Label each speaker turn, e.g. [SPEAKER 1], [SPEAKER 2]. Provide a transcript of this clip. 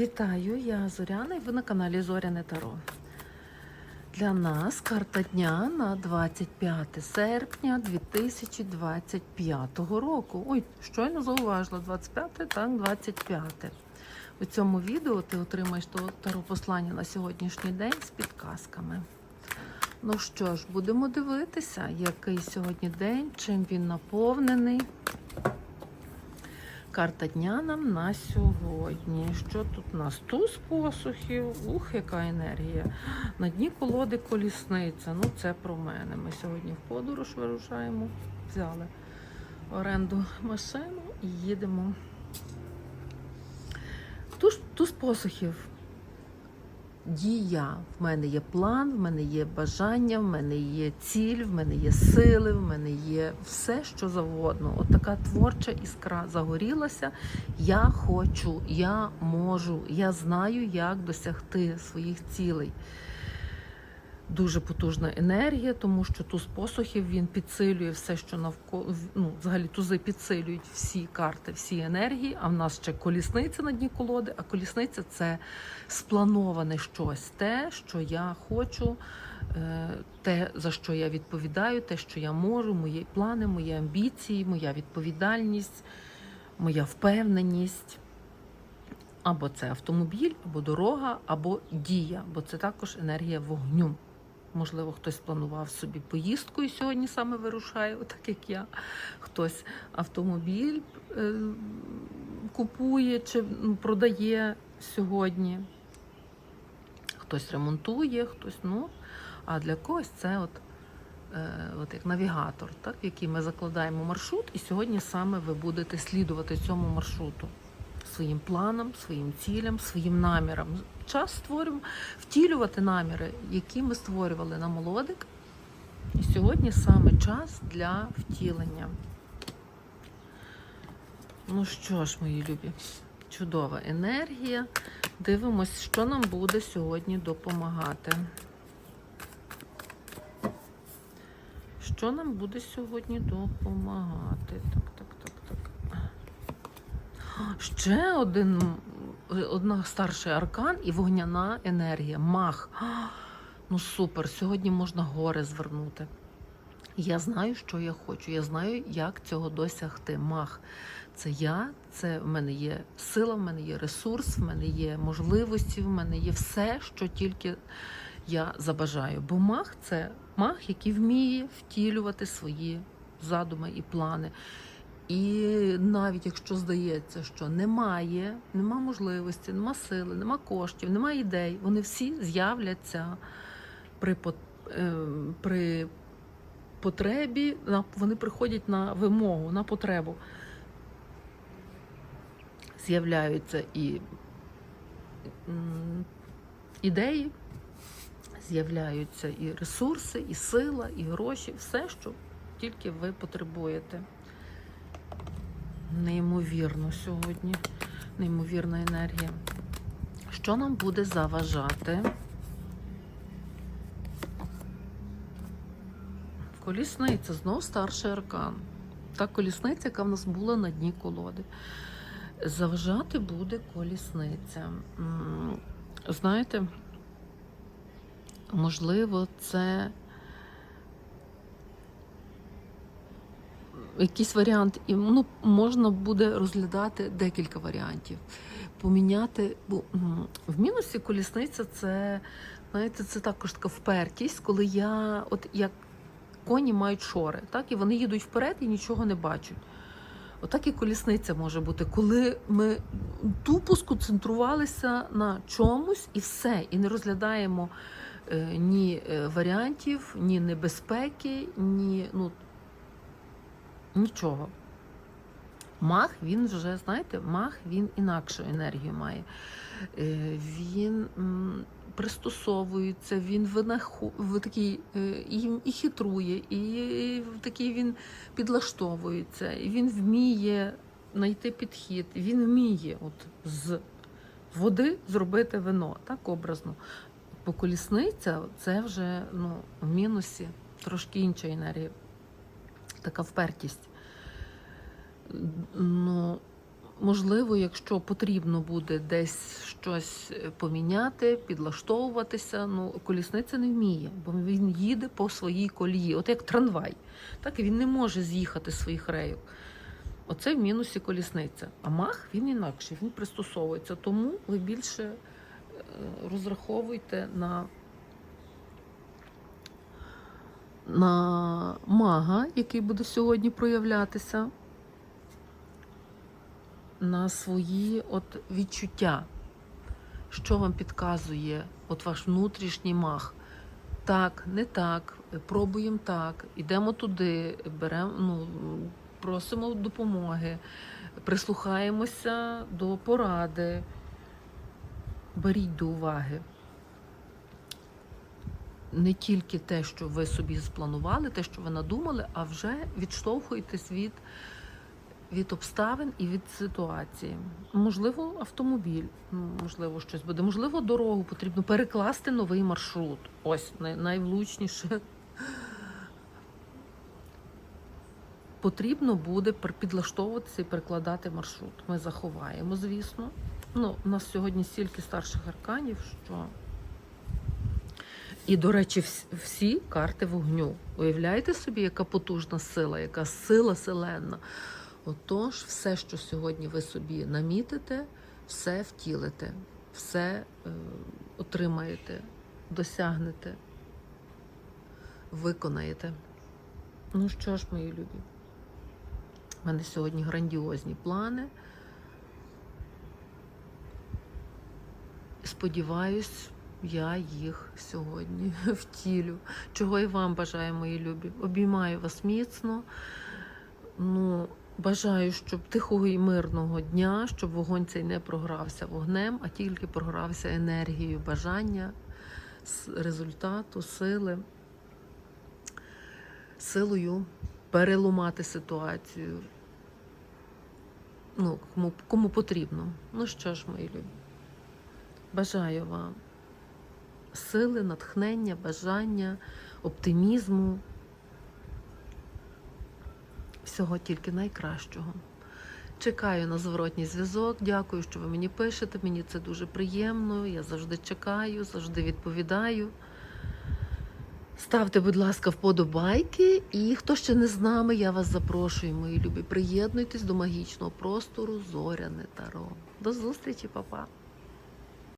[SPEAKER 1] Вітаю, я Зоряна і ви на каналі Зоряне Таро. Для нас карта дня на 25 серпня 2025 року. Ой, щойно зауважила 25, так, 25. У цьому відео ти отримаєш таро послання на сьогоднішній день з підказками. Ну що ж, будемо дивитися, який сьогодні день, чим він наповнений. Карта дня нам на сьогодні. Що тут у нас? Туз посухів. Ух, яка енергія. На дні колоди колісниця. Ну, це про мене. Ми сьогодні в подорож вирушаємо. Взяли оренду машину і їдемо. Туз, посухів. Дія. В мене є план, в мене є бажання, в мене є ціль, в мене є сили, в мене є все, що завгодно. От така творча іскра загорілася. Я хочу, я можу, я знаю, як досягти своїх цілей. Дуже потужна енергія, тому що туз посухів він підсилює все, що навколо ну, взагалі тузи підсилюють всі карти, всі енергії. А в нас ще колісниця на дні колоди. А колісниця це сплановане щось, те, що я хочу, е, те, за що я відповідаю, те, що я можу, мої плани, мої амбіції, моя відповідальність, моя впевненість. Або це автомобіль, або дорога, або дія, бо це також енергія вогню. Можливо, хтось планував собі поїздку і сьогодні саме вирушає, отак як я. Хтось автомобіль е, купує чи ну, продає сьогодні. Хтось ремонтує, хтось, ну, а для когось це от, е, от як навігатор, так, який ми закладаємо маршрут, і сьогодні саме ви будете слідувати цьому маршруту своїм планам, своїм цілям, своїм намірам. Час створюємо втілювати наміри, які ми створювали на молодик. І сьогодні саме час для втілення. Ну що ж, мої любі, чудова енергія. Дивимось, що нам буде сьогодні допомагати. Що нам буде сьогодні допомагати? Так, так, так, так. Ще один одна старший аркан і вогняна енергія. Мах. Ну супер! Сьогодні можна гори звернути. Я знаю, що я хочу. Я знаю, як цього досягти. Мах. Це я, це в мене є сила, в мене є ресурс, в мене є можливості, в мене є все, що тільки я забажаю. Бо мах це мах, який вміє втілювати свої задуми і плани. І навіть якщо здається, що немає, нема можливості, нема сили, нема коштів, нема ідей, вони всі з'являться при е, при потребі, вони приходять на вимогу, на потребу. З'являються і ідеї, з'являються і ресурси, і сила, і гроші, все, що тільки ви потребуєте. Неймовірно сьогодні, неймовірна енергія. Що нам буде заважати? Колісниця, знов старший аркан. Та колісниця, яка в нас була на дні колоди. Заважати буде колісниця. Знаєте, можливо, це. Якийсь варіант, і ну, можна буде розглядати декілька варіантів. Поміняти, бо в мінусі колісниця це, знаєте, це також така впертість, коли я, от як коні мають шори, так, і вони їдуть вперед і нічого не бачать. Отак і колісниця може бути, коли ми тупо сконцентрувалися на чомусь і все, і не розглядаємо е, ні е, варіантів, ні небезпеки, ні. ну, Нічого. Мах, він вже, знаєте, мах він інакшу енергію має. Е, він пристосовується, він винаху, такий, е, і, і хитрує, і такий він підлаштовується, і він вміє знайти підхід, він вміє от з води зробити вино, так образно. Бо колісниця це вже ну, в мінусі трошки інша енергія така впертість. Ну, можливо, якщо потрібно буде десь щось поміняти, підлаштовуватися, ну колісниця не вміє, бо він їде по своїй колії, от як трамвай. Так він не може з'їхати з своїх рейок. Оце в мінусі колісниця. А мах він інакший, він пристосовується. Тому ви більше е, розраховуйте на, на мага, який буде сьогодні проявлятися, на свої от відчуття, що вам підказує от ваш внутрішній маг. Так, не так, пробуємо так, йдемо туди, беремо, ну, просимо допомоги, прислухаємося до поради, беріть до уваги. Не тільки те, що ви собі спланували, те, що ви надумали, а вже відштовхуєтесь від, від обставин і від ситуації. Можливо, автомобіль, можливо, щось буде. Можливо, дорогу потрібно перекласти новий маршрут. Ось най- найвлучніше. Потрібно буде підлаштовуватися і перекладати маршрут. Ми заховаємо, звісно. Ну, у нас сьогодні стільки старших арканів, що. І, до речі, всі карти вогню. Уявляєте собі, яка потужна сила, яка сила селенна. Отож, все, що сьогодні ви собі намітите, все втілите, все е, отримаєте, досягнете, виконаєте. Ну що ж, мої любі, у мене сьогодні грандіозні плани. Сподіваюсь, я їх сьогодні втілю. Чого і вам бажаю, мої любі. Обіймаю вас міцно. Ну, бажаю, щоб тихого і мирного дня, щоб вогонь цей не програвся вогнем, а тільки програвся енергією бажання, результату, сили, силою переломати ситуацію. Ну, кому, кому потрібно. Ну що ж, мої любі. Бажаю вам сили, натхнення, бажання, оптимізму. Всього тільки найкращого. Чекаю на зворотній зв'язок. Дякую, що ви мені пишете. Мені це дуже приємно. Я завжди чекаю, завжди відповідаю. Ставте, будь ласка, вподобайки. І хто ще не з нами, я вас запрошую, мої любі. Приєднуйтесь до магічного простору Зоряне Таро. До зустрічі, па-па!